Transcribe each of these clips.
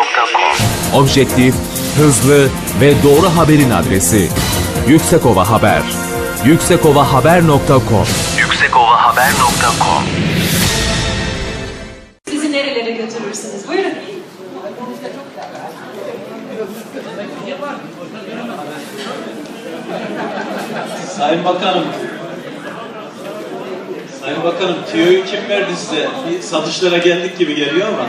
yüksekovhaber.com Objektif, hızlı ve doğru haberin adresi. Yüksekova Haber. yüksekovahaber.com yüksekovhaber.com Sizi nerelere götürürsünüz? Buyurun. Sayın Bakanım, Sayın Bakanım, tüyoyu kim verdi size? Bir satışlara geldik gibi geliyor ama.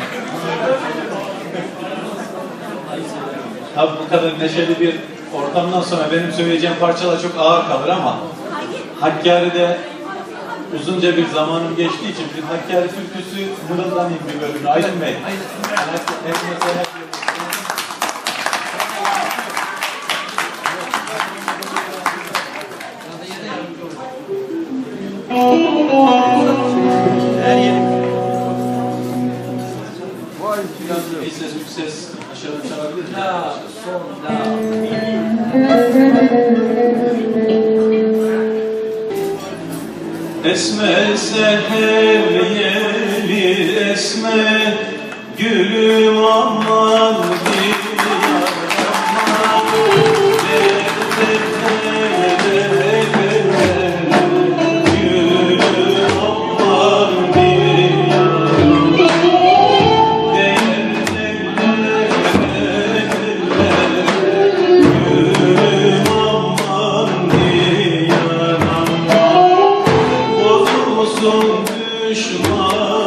Tabii bu kadar neşeli bir ortamdan sonra benim söyleyeceğim parçalar çok ağır kalır ama Hakkari'de uzunca bir zamanım geçtiği için bir Hakkari türküsü mırıldanayım bir bölümünü. Aydın Bey. Hepinize selam. Bir ses, üç ses aşağıda çalabilir miyim? Esme seher yeli esme gülüm aman bir düşman